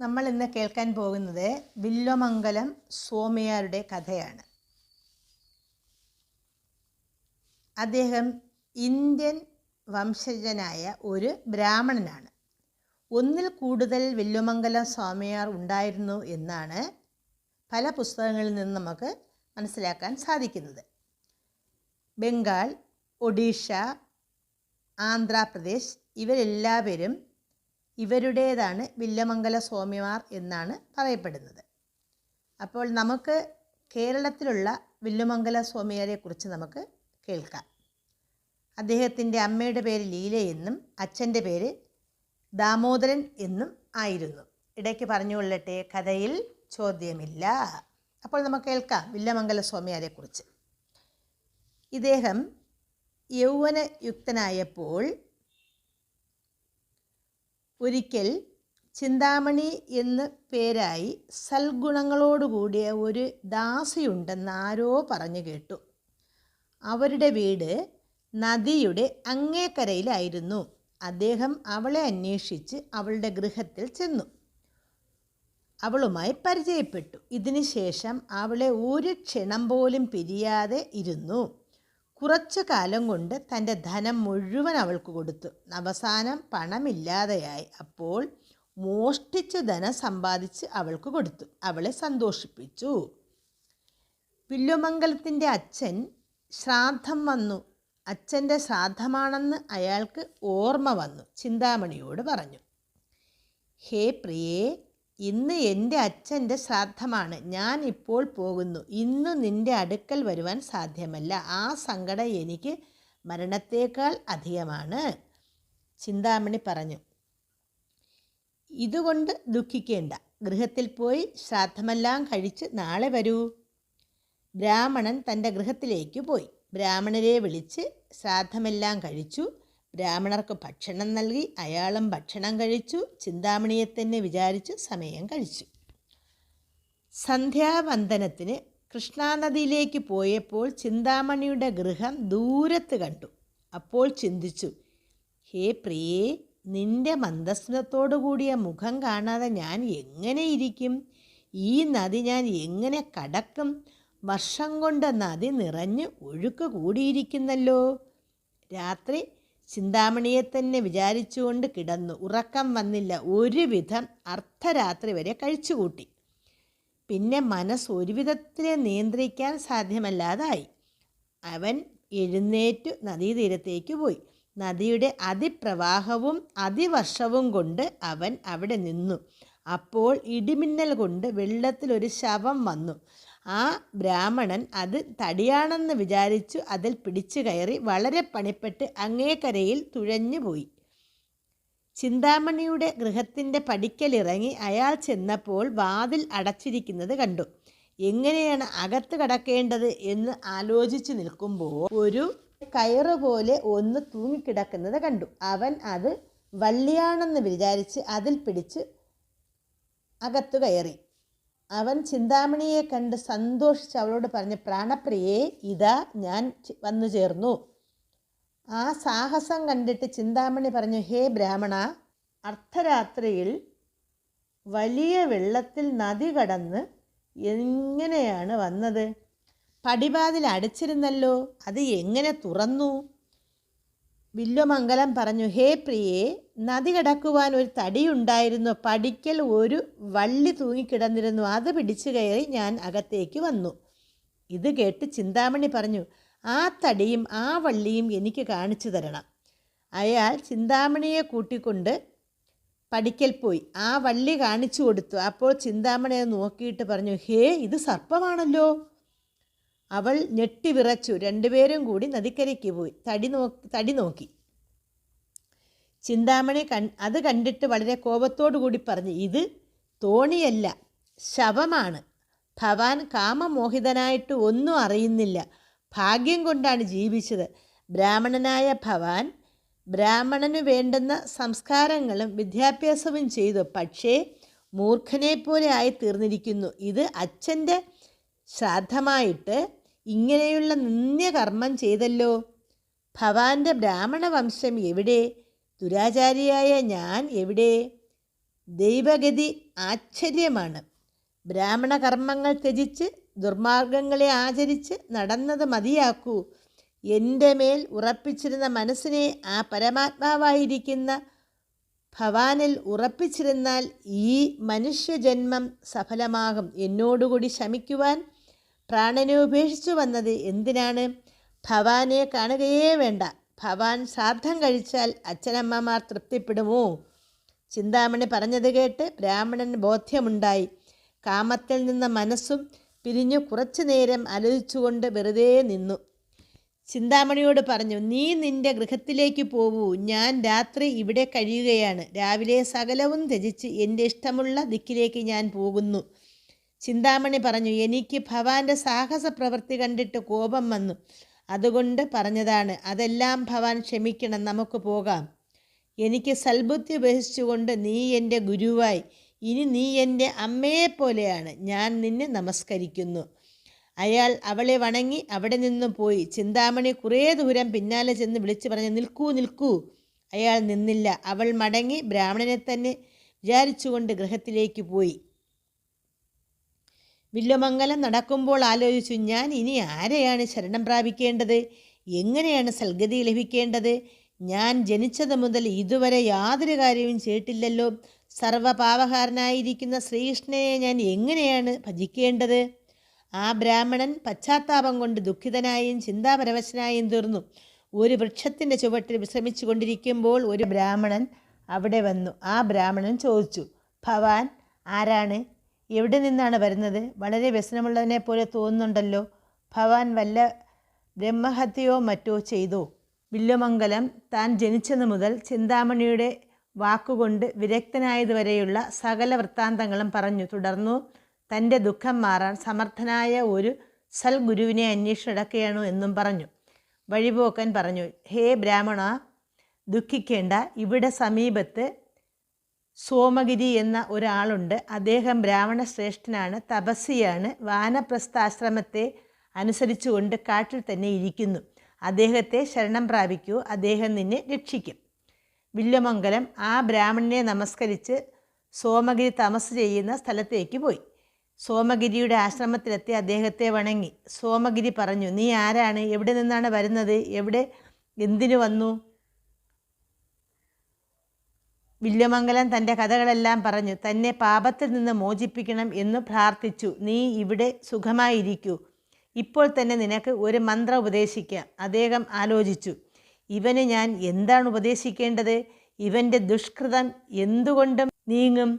നമ്മൾ ഇന്ന് കേൾക്കാൻ പോകുന്നത് വില്ലമംഗലം സ്വാമിയാരുടെ കഥയാണ്. അദ്ദേഹം ഇന്ത്യൻ വംശജനായ ഒരു ബ്രാഹ്മണനാണ്. ഒന്നിൽ കൂടുതൽ വില്വമംഗലം സ്വാമിയാർ ഉണ്ടായിരുന്നു എന്നാണ് പല പുസ്തകങ്ങളിൽ നിന്ന് നമുക്ക് മനസ്സിലാക്കാൻ സാധിക്കുന്നത്. ബംഗാൾ ഒഡീഷ ആന്ധ്രാപ്രദേശ് ഇവരെല്ലാവരും ഇവരുടേതാണ് വില്ലമംഗല സ്വാമിമാർ എന്നാണ് പറയപ്പെടുന്നത്. അപ്പോൾ നമുക്ക് കേരളത്തിലുള്ള വില്ലുമംഗല സ്വാമിയാരെക്കുറിച്ച് നമുക്ക് കേൾക്കാം. അദ്ദേഹത്തിന്റെ അമ്മയുടെ പേര് ലീല ലീലയെന്നും അച്ഛന്റെ പേര് ദാമോദരൻ എന്നും ആയിരുന്നു. ഇടയ്ക്ക് പറഞ്ഞുകൊള്ളട്ടെ കഥയിൽ ചോദ്യമില്ല. അപ്പോൾ നമുക്ക് കേൾക്കാം വില്ലമംഗല സ്വാമിയാരെക്കുറിച്ച് ഇദ്ദേഹം യൗവനയുക്തനായപ്പോൾ ഒരിക്കൽ ചിന്താമണി എന്ന് പേരായി സൽഗുണങ്ങളോടുകൂടിയ ഒരു ദാസിയുണ്ടെന്ന് ആരോ പറഞ്ഞു കേട്ടു. അവരുടെ വീട് നദിയുടെ അങ്ങേക്കരയിലായിരുന്നു. അദ്ദേഹം അവളെ അന്വേഷിച്ച് അവളുടെ ഗൃഹത്തിൽ ചെന്നു. അവളുമായി പരിചയപ്പെട്ടു. ഇതിനുശേഷം അവളെ ഒരു ക്ഷണം പോലും പിരിയാതെ ഇരുന്നു. കുറച്ചു കാലം കൊണ്ട് തന്റെ ധനം മുഴുവൻ അവൾക്ക് കൊടുത്തു. അവസാനം പണമില്ലാതെയായി. അപ്പോൾ മോഷ്ടിച്ച ധനം സമ്പാദിച്ച് അവൾക്ക് കൊടുത്തു. അവളെ സന്തോഷിപ്പിച്ചു. വില്ലുമംഗലത്തിന്റെ അച്ഛൻ ശ്രാദ്ധം വന്നു. അച്ഛന്റെ ശ്രാദ്ധമാണെന്ന് അയാൾക്ക് ഓർമ്മ വന്നു. ചിന്താമണിയോട് പറഞ്ഞു ഹേ പ്രിയേ ഇന്ന് എന്റെ അച്ഛന്റെ ശ്രാദ്ധമാണ്. ഞാൻ ഇപ്പോൾ പോകുന്നു. ഇന്ന് നിന്റെ അടുക്കൽ വരുവാൻ സാധ്യമല്ല. ആ സങ്കടം എനിക്ക് മരണത്തേക്കാൾ അധികമാണ്. ചിന്താമണി പറഞ്ഞു. ഇതുകൊണ്ട് ദുഃഖിക്കേണ്ട. ഗൃഹത്തിൽ പോയി ശ്രാദ്ധമെല്ലാം കഴിച്ച് നാളെ വരൂ. ബ്രാഹ്മണൻ തന്റെ ഗൃഹത്തിലേക്ക് പോയി. ബ്രാഹ്മണരെ വിളിച്ച് ശ്രാദ്ധമെല്ലാം കഴിച്ചു. ബ്രാഹ്മണർക്ക് ഭക്ഷണം നൽകി അയാളും ഭക്ഷണം കഴിച്ചു ചിന്താമണിയെ തന്നെ വിചാരിച്ച് സമയം കഴിച്ചു. സന്ധ്യാവന്ദനത്തിന് കൃഷ്ണാനദിയിലേക്ക് പോയപ്പോൾ ചിന്താമണിയുടെ ഗൃഹം ദൂരത്ത് കണ്ടു. അപ്പോൾ ചിന്തിച്ചു ഹേ പ്രിയേ നിന്റെ മന്ദസ്നത്തോടു കൂടിയ മുഖം കാണാതെ ഞാൻ എങ്ങനെ ഇരിക്കും? ഈ നദി ഞാൻ എങ്ങനെ കടക്കും? വർഷം കൊണ്ട് നദി നിറഞ്ഞ് ഒഴുക്ക് കൂടിയിരിക്കുന്നല്ലോ. രാത്രി ചിന്താമണിയെ തന്നെ വിചാരിച്ചുകൊണ്ട് കിടന്നു. ഉറക്കം വന്നില്ല. ഒരുവിധം അർദ്ധരാത്രി വരെ കഴിച്ചുകൂട്ടി. പിന്നെ മനസ്സ് ഒരുവിധത്തിലെ നിയന്ത്രിക്കാൻ സാധ്യമല്ലാതായി. അവൻ എഴുന്നേറ്റു നദീതീരത്തേക്ക് പോയി. നദിയുടെ അതിപ്രവാഹവും അതിവർഷവും കൊണ്ട് അവൻ അവിടെ നിന്നു. അപ്പോൾ ഇടിമിന്നൽ കൊണ്ട് വെള്ളത്തിലൊരു ശവം വന്നു. ആ ബ്രാഹ്മണൻ അത് തടിയാണെന്ന് വിചാരിച്ചു അതിൽ പിടിച്ചു കയറി വളരെ പണിപ്പെട്ട് അങ്ങേക്കരയിൽ തുഴഞ്ഞു പോയി. ചിന്താമണിയുടെ ഗൃഹത്തിന്റെ പടിക്കലിറങ്ങി അയാൾ ചെന്നപ്പോൾ വാതിൽ അടച്ചിരിക്കുന്നത് കണ്ടു. എങ്ങനെയാണ് അകത്ത് കടക്കേണ്ടത് എന്ന് ആലോചിച്ച് നിൽക്കുമ്പോൾ ഒരു കയറ് പോലെ ഒന്ന് തൂങ്ങിക്കിടക്കുന്നത് കണ്ടു. അവൻ അത് വള്ളിയാണെന്ന് വിചാരിച്ച് അതിൽ പിടിച്ച് അകത്തു കയറി. അവൻ ചിന്താമണിയെ കണ്ട് സന്തോഷിച്ച് അവളോട് പറഞ്ഞു പ്രാണപ്രിയേ ഇതാ ഞാൻ വന്നു ചേർന്നു. ആ സാഹസം കണ്ടിട്ട് ചിന്താമണി പറഞ്ഞു ഹേ ബ്രാഹ്മണ അർദ്ധരാത്രിയിൽ വലിയ വെള്ളത്തിൽ നദി കടന്ന് എങ്ങനെയാണ് വന്നത്? പടിവാതിൽ അടച്ചിരുന്നല്ലോ അത് എങ്ങനെ തുറന്നു? വില്വമംഗലം പറഞ്ഞു ഹേ പ്രിയേ നദി കടക്കുവാൻ ഒരു തടിയുണ്ടായിരുന്നു. പടിക്കൽ ഒരു വള്ളി തൂങ്ങിക്കിടന്നിരുന്നു. അത് പിടിച്ചു കയറി ഞാൻ അകത്തേക്ക് വന്നു. ഇത് കേട്ട് ചിന്താമണി പറഞ്ഞു ആ തടിയും ആ വള്ളിയും എനിക്ക് കാണിച്ചു തരണം. അയാൾ ചിന്താമണിയെ കൂട്ടിക്കൊണ്ട് പടിക്കൽ പോയി. ആ വള്ളി കാണിച്ചു കൊടുത്തു. അപ്പോൾ ചിന്താമണിയെ നോക്കിയിട്ട് പറഞ്ഞു ഹേ ഇത് സർപ്പമാണല്ലോ. അവൾ ഞെട്ടി വിറച്ചു. രണ്ടുപേരും കൂടി നദിക്കരയ്ക്ക് പോയി. തടി നോക്കി തടി നോക്കി. ചിന്താമണി കൺ അത് കണ്ടിട്ട് വളരെ കോപത്തോടു കൂടി പറഞ്ഞു ഇത് തോണിയല്ല ശവമാണ്. ഭവാൻ കാമമോഹിതനായിട്ട് ഒന്നും അറിയുന്നില്ല. ഭാഗ്യം കൊണ്ടാണ് ജീവിച്ചത്. ബ്രാഹ്മണനായ ഭവാൻ ബ്രാഹ്മണന് വേണ്ടുന്ന സംസ്കാരങ്ങളും വിദ്യാഭ്യാസവും ചെയ്തു. പക്ഷേ മൂർഖനെ പോലെ ആയി തീർന്നിരിക്കുന്നു ഇത് അച്ഛന്റെ ശ്രാദ്ധമായിട്ട് ഇങ്ങനെയുള്ള നിന്ദ്യകർമ്മം ചെയ്തല്ലോ. ഭവാന്റെ ബ്രാഹ്മണ വംശം എവിടെ? ദുരാചാരിയായ ഞാൻ എവിടെ? ദൈവഗതി ആശ്ചര്യമാണ്. ബ്രാഹ്മണ കർമ്മങ്ങൾ ത്യജിച്ച് ദുർമാർഗങ്ങളെ ആചരിച്ച് നടന്നത് മതിയാക്കൂ. എന്റെ മേൽ ഉറപ്പിച്ചിരുന്ന മനസ്സിനെ ആ പരമാത്മാവായിരിക്കുന്ന ഭവാനിൽ ഉറപ്പിച്ചിരുന്നാൽ ഈ മനുഷ്യജന്മം സഫലമാകും. എന്നോടുകൂടി ശമിക്കുവാൻ പ്രാണനെ ഉപേക്ഷിച്ചു വന്നത് എന്തിനാണ്? ഭവാനെ കാണുകയേ വേണ്ട. ഭവാൻ ശ്രാദ്ധം കഴിച്ചാൽ അച്ഛനമ്മമാർ തൃപ്തിപ്പെടുമോ? ചിന്താമണി പറഞ്ഞത് കേട്ട് ബ്രാഹ്മണന് ബോധ്യമുണ്ടായി. കാമത്തിൽ നിന്ന മനസ്സും പിരിഞ്ഞു കുറച്ചു നേരം ആലോചിച്ചുകൊണ്ട് വെറുതെ നിന്നു. ചിന്താമണിയോട് പറഞ്ഞു നീ നിന്റെ ഗൃഹത്തിലേക്ക് പോവൂ. ഞാൻ രാത്രി ഇവിടെ കഴിയുകയാണ്. രാവിലെ സകലവും ത്യജിച്ച് എന്റെ ഇഷ്ടമുള്ള ദിക്കിലേക്ക് ഞാൻ പോകുന്നു. ചിന്താമണി പറഞ്ഞു എനിക്ക് ഭവാന്റെ സാഹസ പ്രവൃത്തി കണ്ടിട്ട് കോപം വന്നു. അതുകൊണ്ട് പറഞ്ഞതാണ് അതെല്ലാം ഭവാൻ ക്ഷമിക്കണം നമുക്ക് പോകാം. എനിക്ക് സൽബുദ്ധി ഉപേക്ഷിച്ചുകൊണ്ട് നീ എന്റെ ഗുരുവായി. ഇനി നീ എന്റെ അമ്മയെപ്പോലെയാണ്. ഞാൻ നിന്നെ നമസ്കരിക്കുന്നു. അയാൾ അവളെ വണങ്ങി അവിടെ നിന്നും പോയി. ചിന്താമണി കുറേ ദൂരം പിന്നാലെ ചെന്ന് വിളിച്ചു പറഞ്ഞു നിൽക്കൂ നിൽക്കൂ. അയാൾ നിന്നില്ല. അവൾ മടങ്ങി ബ്രാഹ്മണനെ തന്നെ വിചാരിച്ചുകൊണ്ട് ഗൃഹത്തിലേക്ക് പോയി. വില്ലുമംഗലം നടക്കുമ്പോൾ ആലോചിച്ചു ഞാൻ ഇനി ആരെയാണ് ശരണം പ്രാപിക്കേണ്ടത്? എങ്ങനെയാണ് സൽഗതി ലഭിക്കേണ്ടത്? ഞാൻ ജനിച്ചത് മുതൽ ഇതുവരെ യാതൊരു കാര്യവും ചെയ്തിട്ടില്ലല്ലോ. സർവപാവകാരനായിരിക്കുന്ന ശ്രീകൃഷ്ണനെ ഞാൻ എങ്ങനെയാണ് ഭജിക്കേണ്ടത്? ആ ബ്രാഹ്മണൻ പശ്ചാത്താപം കൊണ്ട് ദുഃഖിതനായും ചിന്താപരവശനായും തീർന്നു. ഒരു വൃക്ഷത്തിന്റെ ചുവട്ടിൽ വിശ്രമിച്ചു കൊണ്ടിരിക്കുമ്പോൾ ഒരു ബ്രാഹ്മണൻ അവിടെ വന്നു. ആ ബ്രാഹ്മണൻ ചോദിച്ചു ഭവാൻ ആരാണ്? എവിടെ നിന്നാണ് വരുന്നത്? വളരെ വ്യസനമുള്ളതിനെ പോലെ തോന്നുന്നുണ്ടല്ലോ. ഭവാൻ വല്ല ബ്രഹ്മഹത്യയോ മറ്റോ ചെയ്തോ? വില്ലുമംഗലം താൻ ജനിച്ചത് മുതൽ ചിന്താമണിയുടെ വാക്കുകൊണ്ട് വിരക്തനായതുവരെയുള്ള സകല വൃത്താന്തങ്ങളും പറഞ്ഞു. തുടർന്നു തന്റെ ദുഃഖം മാറാൻ സമർത്ഥനായ ഒരു സൽഗുരുവിനെ അന്വേഷിച്ച് നടക്കുകയാണോ എന്നും പറഞ്ഞു. വഴിപോക്കൻ പറഞ്ഞു ഹേ ബ്രാഹ്മണ ദുഃഖിക്കേണ്ട. ഇവിടെ സമീപത്ത് സോമഗിരി എന്ന ഒരാളുണ്ട്. അദ്ദേഹം ബ്രാഹ്മണ ശ്രേഷ്ഠനാണ് തപസ്സിയാണ്. വാനപ്രസ്ഥാശ്രമത്തെ അനുസരിച്ചുകൊണ്ട് കാട്ടിൽ തന്നെ ഇരിക്കുന്നു. അദ്ദേഹത്തെ ശരണം പ്രാപിക്കൂ. അദ്ദേഹം നിന്നെ രക്ഷിക്കും. വില്യമംഗലം ആ ബ്രാഹ്മണനെ നമസ്കരിച്ച് സോമഗിരി തമസ് ചെയ്യുന്ന സ്ഥലത്തേക്ക് പോയി. സോമഗിരിയുടെ ആശ്രമത്തിലെത്തി അദ്ദേഹത്തെ വണങ്ങി. സോമഗിരി പറഞ്ഞു നീ ആരാണ്? എവിടെ നിന്നാണ് വരുന്നത്? എവിടെ? എന്തിനു വന്നു? വില്യമംഗലം തന്റെ കഥകളെല്ലാം പറഞ്ഞു തന്നെ പാപത്തിൽ നിന്ന് മോചിപ്പിക്കണം എന്ന് പ്രാർത്ഥിച്ചു. നീ ഇവിടെ സുഖമായിരിക്കൂ. ഇപ്പോൾ തന്നെ നിനക്ക് ഒരു മന്ത്രം ഉപദേശിക്കാം. അദ്ദേഹം ആലോചിച്ചു ഇവന് ഞാൻ എന്താണ് ഉപദേശിക്കേണ്ടത്? ഇവന്റെ ദുഷ്കൃതം എന്തുകൊണ്ടും നീങ്ങും?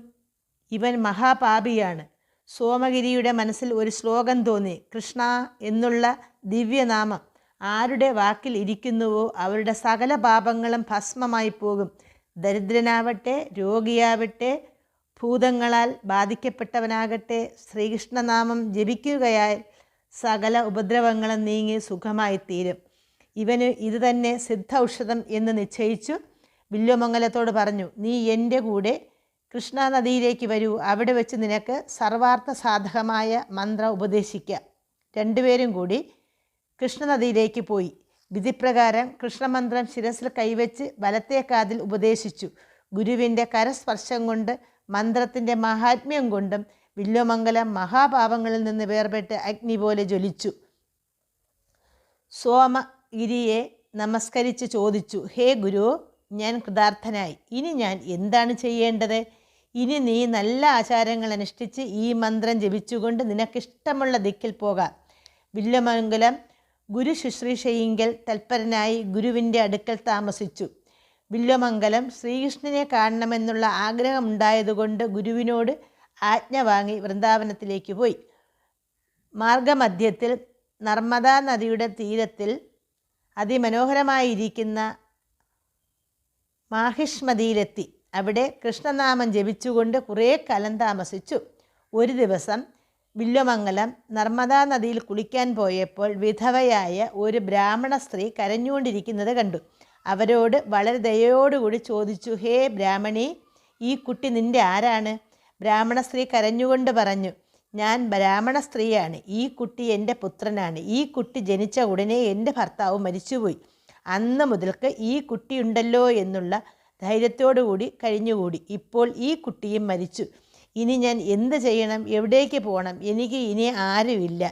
ഇവൻ മഹാപാപിയാണ്. സോമഗിരിയുടെ മനസ്സിൽ ഒരു ശ്ലോകം തോന്നി കൃഷ്ണ എന്നുള്ള ദിവ്യനാമം ആരുടെ വാക്കിൽ ഇരിക്കുന്നുവോ അവരുടെ സകല പാപങ്ങളും ഭസ്മമായി പോകും. ദരിദ്രനാവട്ടെ രോഗിയാവട്ടെ ഭൂതങ്ങളാൽ ബാധിക്കപ്പെട്ടവനാകട്ടെ ശ്രീകൃഷ്ണനാമം ജപിക്കുകയാൽ സകല ഉപദ്രവങ്ങളും നീങ്ങി സുഖമായിത്തീരും. ഇവന് ഇതുതന്നെ സിദ്ധ ഔഷധം എന്ന് നിശ്ചയിച്ചു വില്വമംഗലത്തോട് പറഞ്ഞു നീ എന്റെ കൂടെ കൃഷ്ണാനദിയിലേക്ക് വരൂ അവിടെ വെച്ച് നിനക്ക് സർവാർത്ഥ സാധകമായ മന്ത്രം ഉപദേശിക്കാം. രണ്ടുപേരും കൂടി കൃഷ്ണനദിയിലേക്ക് പോയി. വിധിപ്രകാരം കൃഷ്ണമന്ത്രം ശിരസിൽ കൈവച്ച് വലത്തെ കാതിൽ ഉപദേശിച്ചു. ഗുരുവിന്റെ കരസ്പർശം കൊണ്ട് മന്ത്രത്തിന്റെ മഹാത്മ്യം കൊണ്ടും വില്ലുമംഗലം മഹാപാപങ്ങളിൽ നിന്ന് വേർപെട്ട് അഗ്നി പോലെ ജ്വലിച്ചു. സോമഗിരിയെ നമസ്കരിച്ച് ചോദിച്ചു ഹേ ഗുരു ഞാൻ കൃതാർത്ഥനായി. ഇനി ഞാൻ എന്താണ് ചെയ്യേണ്ടത്? ഇനി നീ നല്ല ആചാരങ്ങൾ അനുഷ്ഠിച്ച് ഈ മന്ത്രം ജപിച്ചുകൊണ്ട് നിനക്കിഷ്ടമുള്ള ദിക്കിൽ പോകാം. വില്യമംഗലം ഗുരു ശുശ്രൂഷയിങ്കൽ തൽപരനായി ഗുരുവിന്റെ അടുക്കൽ താമസിച്ചു. വില്വമംഗലം ശ്രീകൃഷ്ണനെ കാണണമെന്നുള്ള ആഗ്രഹമുണ്ടായതുകൊണ്ട് ഗുരുവിനോട് ആജ്ഞ വാങ്ങി വൃന്ദാവനത്തിലേക്ക് പോയി. മാർഗമധ്യത്തിൽ നർമ്മദാ നദിയുടെ തീരത്തിൽ അതിമനോഹരമായിരിക്കുന്ന മാഹിഷ്മതിയിലെത്തി. അവിടെ കൃഷ്ണനാമം ജപിച്ചുകൊണ്ട് കുറേ കാലം താമസിച്ചു. ഒരു ദിവസം വില്ലുമംഗലം നർമ്മദാ നദിയിൽ കുളിക്കാൻ പോയപ്പോൾ വിധവയായ ഒരു ബ്രാഹ്മണ സ്ത്രീ കരഞ്ഞുകൊണ്ടിരിക്കുന്നത് കണ്ടു. അവരോട് വളരെ ദയോടുകൂടി ചോദിച്ചു ഹേ ബ്രാഹ്മണി ഈ കുട്ടി നിന്റെ ആരാണ്? ബ്രാഹ്മണ സ്ത്രീ കരഞ്ഞുകൊണ്ട് പറഞ്ഞു ഞാൻ ബ്രാഹ്മണ സ്ത്രീയാണ്. ഈ കുട്ടി എന്റെ പുത്രനാണ്. ഈ കുട്ടി ജനിച്ച ഉടനെ എന്റെ ഭർത്താവ് മരിച്ചുപോയി. അന്ന് മുതൽക്ക് ഈ കുട്ടിയുണ്ടല്ലോ എന്നുള്ള ധൈര്യത്തോടുകൂടി കഴിഞ്ഞുകൂടി. ഇപ്പോൾ ഈ കുട്ടിയും മരിച്ചു. ഇനി ഞാൻ എന്ത് ചെയ്യണം? എവിടേക്ക് പോകണം? എനിക്ക് ഇനി ആരുമില്ല.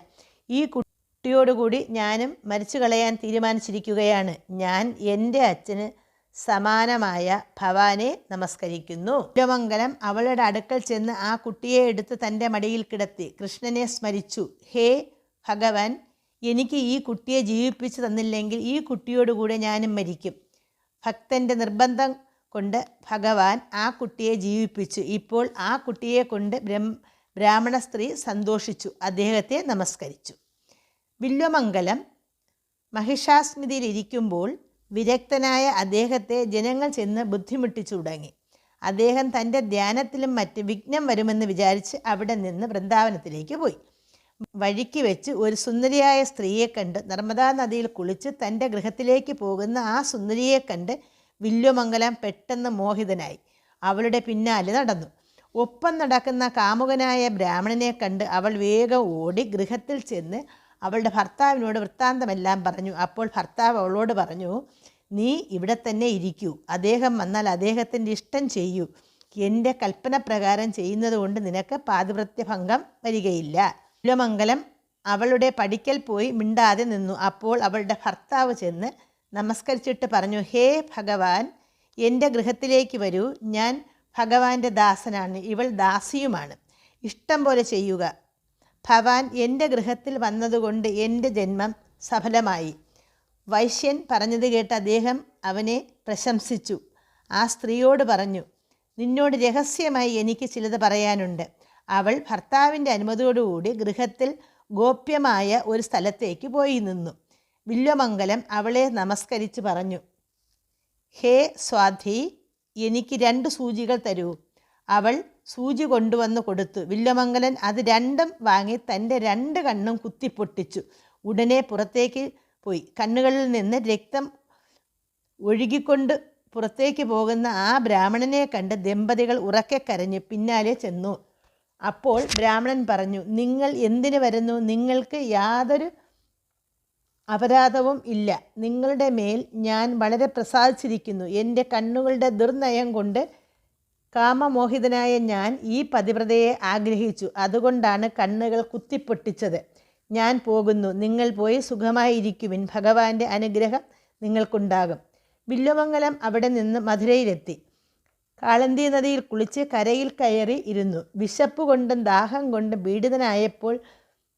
ഈ കുട്ടിയോടുകൂടി ഞാനും മരിച്ചു കളയാൻ തീരുമാനിച്ചിരിക്കുകയാണ്. ഞാൻ എന്റെ അച്ഛന് സമാനമായ ഭവാനെ നമസ്കരിക്കുന്നു. കുലമംഗലം അവളുടെ അടുക്കൽ ചെന്ന് ആ കുട്ടിയെ എടുത്ത് തന്റെ മടിയിൽ കിടത്തി കൃഷ്ണനെ സ്മരിച്ചു. ഹേ ഭഗവാൻ എനിക്ക് ഈ കുട്ടിയെ ജീവിപ്പിച്ചു തന്നില്ലെങ്കിൽ ഈ കുട്ടിയോടുകൂടെ ഞാനും മരിക്കും. ഭക്തന്റെ നിർബന്ധം കൊണ്ട് ഭഗവാൻ ആ കുട്ടിയെ ജീവിപ്പിച്ചു. ഇപ്പോൾ ആ കുട്ടിയെ കൊണ്ട് ബ്രഹ്മ ബ്രാഹ്മണ സ്ത്രീ സന്തോഷിച്ചു. അദ്ദേഹത്തെ നമസ്കരിച്ചു. വില്വമംഗലം മഹിഷാസ്മിതിയിലിരിക്കുമ്പോൾ വിരക്തനായ അദ്ദേഹത്തെ ജനങ്ങൾ ചെന്ന് ബുദ്ധിമുട്ടിച്ചു തുടങ്ങി. അദ്ദേഹം തന്റെ ധ്യാനത്തിലും മറ്റ് വിഘ്നം വരുമെന്ന് വിചാരിച്ച് അവിടെ നിന്ന് വൃന്ദാവനത്തിലേക്ക് പോയി. വഴിക്ക് വെച്ച് ഒരു സുന്ദരിയായ സ്ത്രീയെ കണ്ട് നർമ്മദാ നദിയിൽ കുളിച്ച് തന്റെ ഗൃഹത്തിലേക്ക് പോകുന്ന ആ സുന്ദരിയെ കണ്ട് വില്ലുമംഗലം പെട്ടെന്ന് മോഹിതനായി. അവളുടെ പിന്നാലെ നടന്നു. ഒപ്പം നടക്കുന്ന കാമുകനായ ബ്രാഹ്മണനെ കണ്ട് അവൾ വേഗം ഓടി ഗൃഹത്തിൽ ചെന്ന് അവളുടെ ഭർത്താവിനോട് വൃത്താന്തമെല്ലാം പറഞ്ഞു. അപ്പോൾ ഭർത്താവ് അവളോട് പറഞ്ഞു നീ ഇവിടെ തന്നെ ഇരിക്കൂ. അദ്ദേഹം വന്നാൽ അദ്ദേഹത്തിന്റെ ഇഷ്ടം ചെയ്യൂ. എന്റെ കൽപ്പന പ്രകാരം ചെയ്യുന്നത് കൊണ്ട് നിനക്ക് പാതിവൃത്യഭംഗം വരികയില്ല. കുലമംഗലം അവളുടെ പടിക്കൽ പോയി മിണ്ടാതെ നിന്നു. അപ്പോൾ അവളുടെ ഭർത്താവ് ചെന്ന് നമസ്കരിച്ചിട്ട് പറഞ്ഞു ഹേ ഭഗവാൻ എന്റെ ഗൃഹത്തിലേക്ക് വരൂ. ഞാൻ ഭഗവാന്റെ ദാസനാണ്. ഇവൾ ദാസിയുമാണ്. ഇഷ്ടം പോലെ ചെയ്യുക. ഭവാൻ എന്റെ ഗൃഹത്തിൽ വന്നതുകൊണ്ട് എന്റെ ജന്മം സഫലമായി. വൈശ്യൻ പറഞ്ഞത് കേട്ട് അദ്ദേഹം അവനെ പ്രശംസിച്ചു. ആ സ്ത്രീയോട് പറഞ്ഞു നിന്നോട് രഹസ്യമായി എനിക്ക് ചിലത് പറയാനുണ്ട്. അവൾ ഭർത്താവിന്റെ അനുമതിയോടുകൂടി ഗൃഹത്തിൽ ഗോപ്യമായ ഒരു സ്ഥലത്തേക്ക് പോയി നിന്നു. വില്വമംഗലം അവളെ നമസ്കരിച്ച് പറഞ്ഞു ഹേ സ്വാധി എനിക്ക് രണ്ട് സൂചികൾ തരൂ. അവൾ സൂചി കൊണ്ടുവന്ന് കൊടുത്തു. വില്വമംഗലൻ അത് രണ്ടും വാങ്ങി തന്റെ രണ്ട് കണ്ണും കുത്തിപ്പൊട്ടിച്ചു. ഉടനെ പുറത്തേക്ക് പോയി. കണ്ണുകളിൽ നിന്ന് രക്തം ഒഴുകിക്കൊണ്ട് പുറത്തേക്ക് പോകുന്ന ആ ബ്രാഹ്മണനെ കണ്ട് ദമ്പതികൾ ഉറക്കെ കരഞ്ഞു പിന്നാലെ ചെന്നു. അപ്പോൾ ബ്രാഹ്മണൻ പറഞ്ഞു നിങ്ങൾ എന്തിനു വരുന്നു? നിങ്ങൾക്ക് യാതൊരു അപരാധവും ഇല്ല. നിങ്ങളുടെ മേൽ ഞാൻ വളരെ പ്രസാദിച്ചിരിക്കുന്നു. എന്റെ കണ്ണുകളുടെ ദുർനയം കൊണ്ട് കാമമോഹിതനായ ഞാൻ ഈ പതിവ്രതയെ ആഗ്രഹിച്ചു. അതുകൊണ്ടാണ് കണ്ണുകൾ കുത്തിപ്പൊട്ടിച്ചത്. ഞാൻ പോകുന്നു. നിങ്ങൾ പോയി സുഖമായിരിക്കുവിൻ. ഭഗവാന്റെ അനുഗ്രഹം നിങ്ങൾക്കുണ്ടാകും. വില്ലുമംഗലം അവിടെ നിന്ന് മധുരയിലെത്തി. കാളന്തി നദിയിൽ കുളിച്ച് കരയിൽ കയറി ഇരുന്നു. വിശപ്പ് കൊണ്ടും ദാഹം കൊണ്ടും പീഡിതനായപ്പോൾ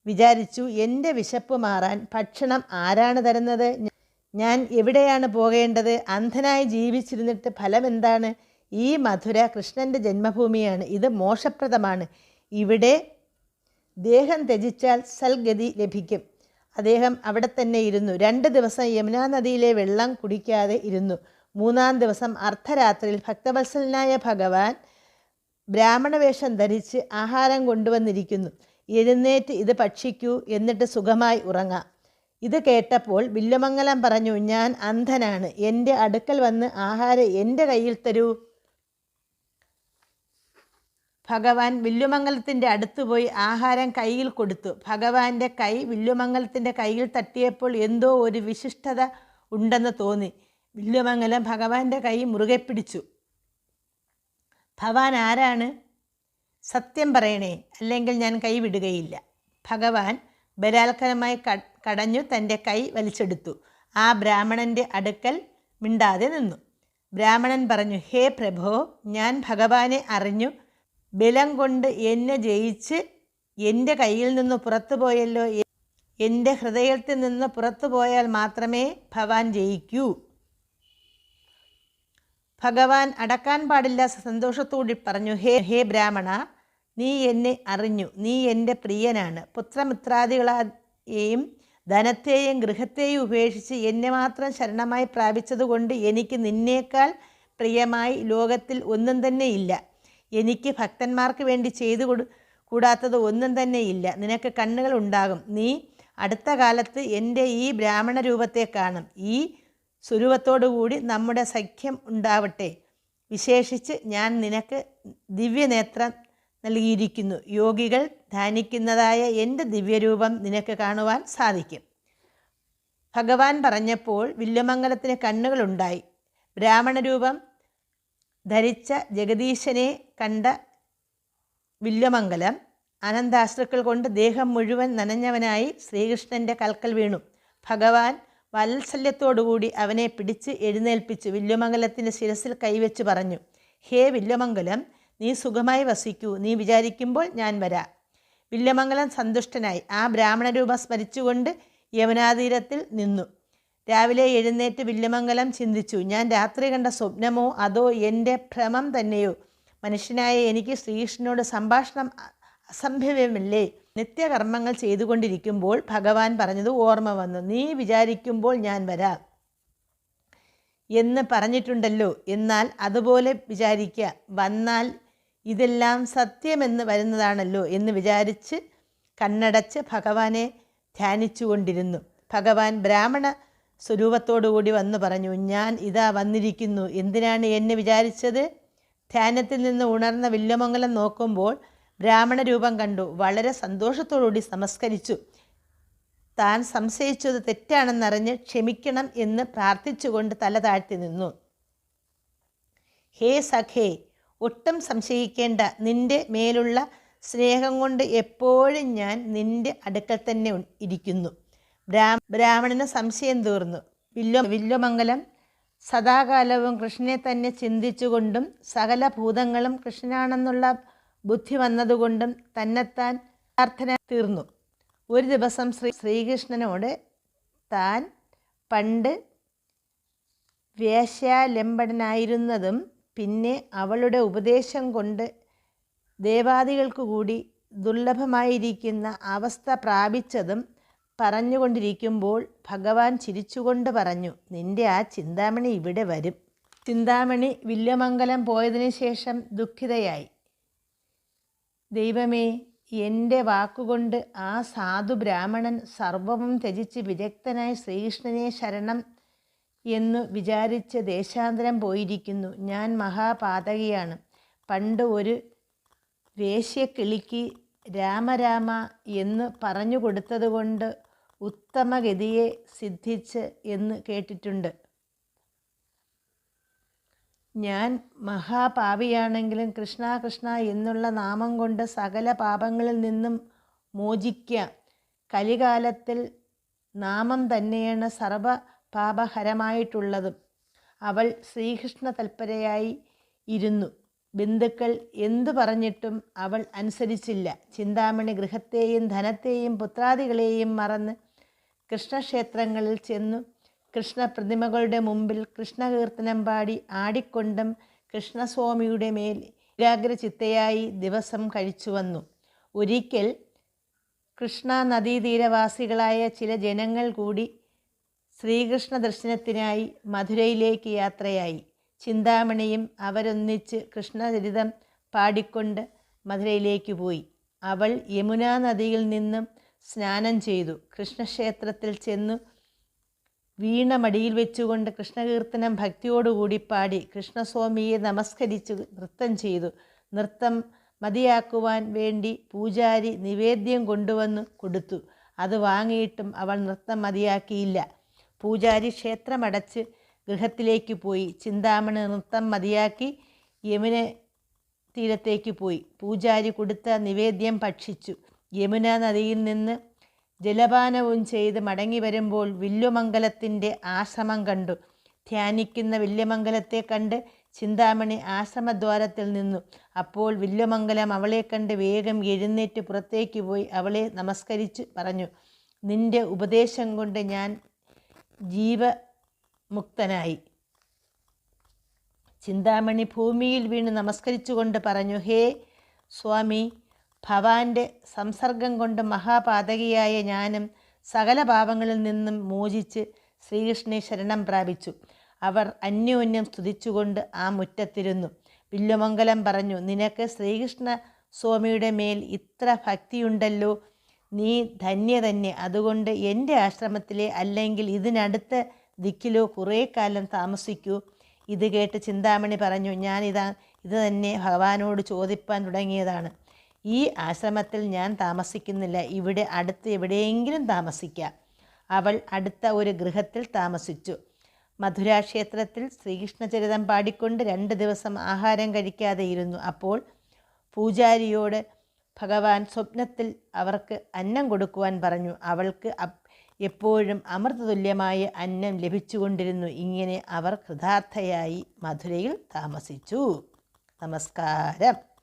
വിചാരിച്ചു എന്റെ വിശപ്പ് മാറാൻ ഭക്ഷണം ആരാണ് തരുന്നത്? ഞാൻ എവിടെയാണ് പോകേണ്ടത്? അന്ധനായി ജീവിച്ചിരുന്നിട്ട് ഫലം എന്താണ് ഈ മധുര കൃഷ്ണന്റെ ജന്മഭൂമിയാണ്. ഇത് മോശപ്രദമാണ്. ഇവിടെ ദേഹം ത്യജിച്ചാൽ സൽഗതി ലഭിക്കും. അദ്ദേഹം അവിടെ തന്നെ ഇരുന്നു. രണ്ട് ദിവസം യമുനാ നദിയിലെ വെള്ളം കുടിക്കാതെ ഇരുന്നു. മൂന്നാം ദിവസം അർദ്ധരാത്രിയിൽ ഭക്തവത്സലനായ ഭഗവാൻ ബ്രാഹ്മണവേഷം ധരിച്ച് ആഹാരം കൊണ്ടുവന്നിരിക്കുന്നു. എഴുന്നേറ്റ് ഇത് ഭക്ഷിക്കൂ എന്നിട്ട് സുഖമായി ഉറങ്ങാം. ഇത് കേട്ടപ്പോൾ വില്ലുമംഗലം പറഞ്ഞു ഞാൻ അന്ധനാണ്. എന്റെ അടുക്കൽ വന്ന് ആഹാരം എന്റെ കയ്യിൽ തരൂ. ഭഗവാൻ വില്ലുമംഗലത്തിന്റെ അടുത്ത് പോയി ആഹാരം കയ്യിൽ കൊടുത്തു. ഭഗവാന്റെ കൈ വില്ലുമംഗലത്തിന്റെ കയ്യിൽ തട്ടിയപ്പോൾ എന്തോ ഒരു വിശിഷ്ടത ഉണ്ടെന്ന് തോന്നി. വില്ലുമംഗലം ഭഗവാന്റെ കൈ മുറുകെ പിടിച്ചു. ഭഗവാൻ ആരാണ്? സത്യം പറയണേ അല്ലെങ്കിൽ ഞാൻ കൈ വിടുകയില്ല. ഭഗവാൻ ബലാത്കരമായി കടഞ്ഞു തന്റെ കൈ വലിച്ചെടുത്തു. ആ ബ്രാഹ്മണന്റെ അടുക്കൽ മിണ്ടാതെ നിന്നു. ബ്രാഹ്മണൻ പറഞ്ഞു ഹേ പ്രഭോ ഞാൻ ഭഗവാനെ അറിഞ്ഞു. ബലം കൊണ്ട് എന്നെ ജയിച്ച് എന്റെ കയ്യിൽ നിന്ന് പുറത്തു പോയല്ലോ. എന്റെ ഹൃദയത്തിൽ നിന്ന് പുറത്തു പോയാൽ മാത്രമേ ഭവാൻ ജയിക്കൂ. ഭഗവാൻ അടക്കാൻ പാടില്ല സന്തോഷത്തോടി പറഞ്ഞു ഹേ ഹേ ബ്രാഹ്മണ നീ എന്നെ അറിഞ്ഞു. നീ എന്റെ പ്രിയനാണ്. പുത്രമിത്രാദികളെയും ധനത്തെയും ഗൃഹത്തെയും ഉപേക്ഷിച്ച് എന്നെ മാത്രം ശരണമായി പ്രാപിച്ചതുകൊണ്ട് എനിക്ക് നിന്നേക്കാൾ പ്രിയമായി ലോകത്തിൽ ഒന്നും തന്നെ ഇല്ല. എനിക്ക് ഭക്തന്മാർക്ക് വേണ്ടി ചെയ്തു കൊടു കൂടാത്തത് ഒന്നും തന്നെ ഇല്ല. നിനക്ക് കണ്ണുകൾ ഉണ്ടാകും. നീ അടുത്ത കാലത്ത് എന്റെ ഈ ബ്രാഹ്മണ രൂപത്തെ കാണും. ഈ സ്വരൂപത്തോടുകൂടി നമ്മുടെ സഖ്യം ഉണ്ടാവട്ടെ. വിശേഷിച്ച് ഞാൻ നിനക്ക് ദിവ്യനേത്രം നൽകിയിരിക്കുന്നു. യോഗികൾ ധ്യാനിക്കുന്നതായ എന്റെ ദിവ്യരൂപം നിനക്ക് കാണുവാൻ സാധിക്കും. ഭഗവാൻ പറഞ്ഞപ്പോൾ വില്ലുമംഗലത്തിന് കണ്ണുകളുണ്ടായി. ബ്രാഹ്മണരൂപം ധരിച്ച ജഗദീശനെ കണ്ട വില്ലുമംഗലം അനന്താശ്രുക്കൾ കൊണ്ട് ദേഹം മുഴുവൻ നനഞ്ഞവനായി ശ്രീകൃഷ്ണന്റെ കൽക്കൽ വീണു. ഭഗവാൻ വാത്സല്യത്തോടുകൂടി അവനെ പിടിച്ച് എഴുന്നേൽപ്പിച്ചു. വില്ലുമംഗലത്തിന്റെ ശിരസിൽ കൈവച്ച് പറഞ്ഞു ഹേ വില്യമംഗലം നീ സുഖമായി വസിക്കൂ. നീ വിചാരിക്കുമ്പോൾ ഞാൻ വരാം. വില്ലമംഗലം സന്തുഷ്ടനായി. ആ ബ്രാഹ്മണരൂപം സ്മരിച്ചുകൊണ്ട് യമുനാതീരത്തിൽ നിന്നു. രാവിലെ എഴുന്നേറ്റ് വില്ലമംഗലം ചിന്തിച്ചു. ഞാൻ രാത്രി കണ്ട സ്വപ്നമോ അതോ എന്റെ ഭ്രമം തന്നെയോ? മനുഷ്യനായ എനിക്ക് ശ്രീകൃഷ്ണനോട് സംഭാഷണം അസംഭവ്യമല്ലേ? നിത്യകർമ്മങ്ങൾ ചെയ്തുകൊണ്ടിരിക്കുമ്പോൾ ഭഗവാൻ പറഞ്ഞത് ഓർമ്മ വന്നു. നീ വിചാരിക്കുമ്പോൾ ഞാൻ വരാം. എന്ന് പറഞ്ഞിട്ടുണ്ടല്ലോ. എന്നാൽ അതുപോലെ വിചാരിക്കുക വന്നാൽ ഇതെല്ലാം സത്യമെന്ന് വരുന്നതാണല്ലോ എന്ന് വിചാരിച്ച് കണ്ണടച്ച് ഭഗവാനെ ധ്യാനിച്ചുകൊണ്ടിരുന്നു. ഭഗവാൻ ബ്രാഹ്മണ സ്വരൂപത്തോടുകൂടി വന്നു പറഞ്ഞു ഞാൻ ഇതാ വന്നിരിക്കുന്നു. എന്തിനാണ് എന്നെ വിചാരിച്ചത്? ധ്യാനത്തിൽ നിന്ന് ഉണർന്ന വില്ലമംഗലം നോക്കുമ്പോൾ ബ്രാഹ്മണ രൂപം കണ്ടു. വളരെ സന്തോഷത്തോടുകൂടി നമസ്കരിച്ചു. താൻ സംശയിച്ചത് തെറ്റാണെന്നറിഞ്ഞ് ക്ഷമിക്കണം എന്ന് പ്രാർത്ഥിച്ചുകൊണ്ട് തല താഴ്ത്തി നിന്നു. ഹേ സഖേ ഒട്ടും സംശയിക്കേണ്ട നിന്റെ മേലുള്ള സ്നേഹം കൊണ്ട് എപ്പോഴും ഞാൻ നിന്റെ അടുക്കൽ തന്നെ ഇരിക്കുന്നു. ബ്രാ ബ്രാഹ്മണന് സംശയം തീർന്നു. വില്വ വില്വമംഗലം സദാകാലവും കൃഷ്ണനെ തന്നെ ചിന്തിച്ചുകൊണ്ടും സകല ഭൂതങ്ങളും കൃഷ്ണനാണെന്നുള്ള ബുദ്ധി വന്നതുകൊണ്ടും തന്നെത്താൻ പ്രാർത്ഥന തീർന്നു. ഒരു ദിവസം ശ്രീ ശ്രീകൃഷ്ണനോട് താൻ പണ്ട് വേശ്യാലംബടനായിരുന്നതും പിന്നെ അവളുടെ ഉപദേശം കൊണ്ട് ദേവാദികൾക്കു കൂടി ദുർലഭമായിരിക്കുന്ന അവസ്ഥ പ്രാപിച്ചതും പറഞ്ഞുകൊണ്ടിരിക്കുമ്പോൾ ഭഗവാൻ ചിരിച്ചുകൊണ്ട് പറഞ്ഞു നിന്റെ ആ ചിന്താമണി ഇവിടെ വരും. ചിന്താമണി വില്യമംഗലം പോയതിനു ശേഷം ദുഃഖിതയായി. ദൈവമേ എന്റെ വാക്കുകൊണ്ട് ആ സാധു ബ്രാഹ്മണൻ സർവവും ത്യജിച്ച് വിരക്തനായി ശ്രീകൃഷ്ണനെ ശരണം എന്നു വിചാരിച്ച് ദേശാന്തരം പോയിരിക്കുന്നു. ഞാൻ മഹാപാതകിയാണ്. പണ്ട് ഒരു വേശ്യക്കിളിക്ക് രാമരാമ എന്ന് പറഞ്ഞു കൊടുത്തതുകൊണ്ട് ഉത്തമഗതിയെ സിദ്ധിച്ച് എന്ന് കേട്ടിട്ടുണ്ട്. ഞാൻ മഹാപാവിയാണെങ്കിലും കൃഷ്ണ കൃഷ്ണ എന്നുള്ള നാമം കൊണ്ട് സകല പാപങ്ങളിൽ നിന്നും മോചിക്കാം. കലികാലത്തിൽ നാമം തന്നെയാണ് സർവ പാപഹരമായിട്ടുള്ളതും അവൾ ശ്രീകൃഷ്ണ തൽപരയായി ഇരുന്നു. ബന്ധുക്കൾ എന്തു പറഞ്ഞിട്ടും അവൾ അനുസരിച്ചില്ല. ചിന്താമണി ഗൃഹത്തെയും ധനത്തെയും പുത്രാദികളെയും മറന്ന് കൃഷ്ണക്ഷേത്രങ്ങളിൽ ചെന്നു. കൃഷ്ണപ്രതിമകളുടെ മുമ്പിൽ കൃഷ്ണകീർത്തനം പാടി ആടിക്കൊണ്ടും കൃഷ്ണസ്വാമിയുടെ മേൽ ഏകാഗ്രചിത്തയായി ദിവസം കഴിച്ചു വന്നു. ഒരിക്കൽ കൃഷ്ണ നദീതീരവാസികളായ ചില ജനങ്ങൾ കൂടി ശ്രീകൃഷ്ണ ദർശനത്തിനായി മധുരയിലേക്ക് യാത്രയായി. ചിന്താമണിയും അവരൊന്നിച്ച് കൃഷ്ണചരിതം പാടിക്കൊണ്ട് മധുരയിലേക്ക് പോയി. അവൾ യമുനാ നദിയിൽ നിന്നും സ്നാനം ചെയ്തു. കൃഷ്ണക്ഷേത്രത്തിൽ ചെന്നു വീണമടിയിൽ വെച്ചുകൊണ്ട് കൃഷ്ണകീർത്തനം ഭക്തിയോടുകൂടി പാടി കൃഷ്ണസ്വാമിയെ നമസ്കരിച്ച് നൃത്തം ചെയ്തു. നൃത്തം മതിയാക്കുവാൻ വേണ്ടി പൂജാരി നിവേദ്യം കൊണ്ടുവന്ന് കൊടുത്തു. അത് വാങ്ങിയിട്ടും അവൾ നൃത്തം മതിയാക്കിയില്ല. പൂജാരി ക്ഷേത്രമടച്ച് ഗൃഹത്തിലേക്ക് പോയി. ചിന്താമണി നൃത്തം മതിയാക്കി യമുന തീരത്തേക്ക് പോയി. പൂജാരി കൊടുത്ത നിവേദ്യം ഭക്ഷിച്ചു. യമുന നദിയിൽ നിന്ന് ജലപാനവും ചെയ്ത് മടങ്ങി വരുമ്പോൾ വില്ലുമംഗലത്തിന്റെ ആശ്രമം കണ്ടു. ധ്യാനിക്കുന്ന വില്യമംഗലത്തെ കണ്ട് ചിന്താമണി ആശ്രമദ്വാരത്തിൽ നിന്നു. അപ്പോൾ വില്ലുമംഗലം അവളെ കണ്ട് വേഗം എഴുന്നേറ്റ് പുറത്തേക്ക് പോയി അവളെ നമസ്കരിച്ച് പറഞ്ഞു നിന്റെ ഉപദേശം കൊണ്ട് ഞാൻ ജീവമുക്തനായി. ചിന്താമണി ഭൂമിയിൽ വീണ് നമസ്കരിച്ചുകൊണ്ട് പറഞ്ഞു ഹേ സ്വാമി ഭവാന്റെ സംസർഗം കൊണ്ട് മഹാപാതകിയായ ഞാനും സകല പാപങ്ങളിൽ നിന്നും മോചിച്ച് ശ്രീകൃഷ്ണനെ ശരണം പ്രാപിച്ചു. അവർ അന്യോന്യം സ്തുതിച്ചുകൊണ്ട് ആ മുറ്റത്തിരുന്നു. വില്ലുമംഗലം പറഞ്ഞു നിനക്ക് ശ്രീകൃഷ്ണ സ്വാമിയുടെ മേൽ ഇത്ര ഭക്തിയുണ്ടല്ലോ. നീ ധന്യ തന്നെ. അതുകൊണ്ട് എന്റെ ആശ്രമത്തിലെ അല്ലെങ്കിൽ ഇതിനടുത്ത ദിക്കിലോ കുറേ കാലം താമസിക്കൂ. ഇത് കേട്ട് ചിന്താമണി പറഞ്ഞു ഞാനിതാ ഇത് തന്നെ ഭഗവാനോട് ചോദിപ്പാൻ തുടങ്ങിയതാണ്. ഈ ആശ്രമത്തിൽ ഞാൻ താമസിക്കുന്നില്ല. ഇവിടെ അടുത്ത് എവിടെയെങ്കിലും താമസിക്കാം. അവൾ അടുത്ത ഒരു ഗൃഹത്തിൽ താമസിച്ചു. മധുരാക്ഷേത്രത്തിൽ ശ്രീകൃഷ്ണചരിതം പാടിക്കൊണ്ട് രണ്ട് ദിവസം ആഹാരം കഴിക്കാതെ ഇരുന്നു. അപ്പോൾ പൂജാരിയോട് ഭഗവാൻ സ്വപ്നത്തിൽ അവർക്ക് അന്നം കൊടുക്കുവാൻ പറഞ്ഞു. അവൾക്ക് എപ്പോഴും അമൃതതുല്യമായ അന്നം ലഭിച്ചുകൊണ്ടിരുന്നു. ഇങ്ങനെ അവർ കൃതാർത്ഥയായി മധുരയിൽ താമസിച്ചു. നമസ്കാരം.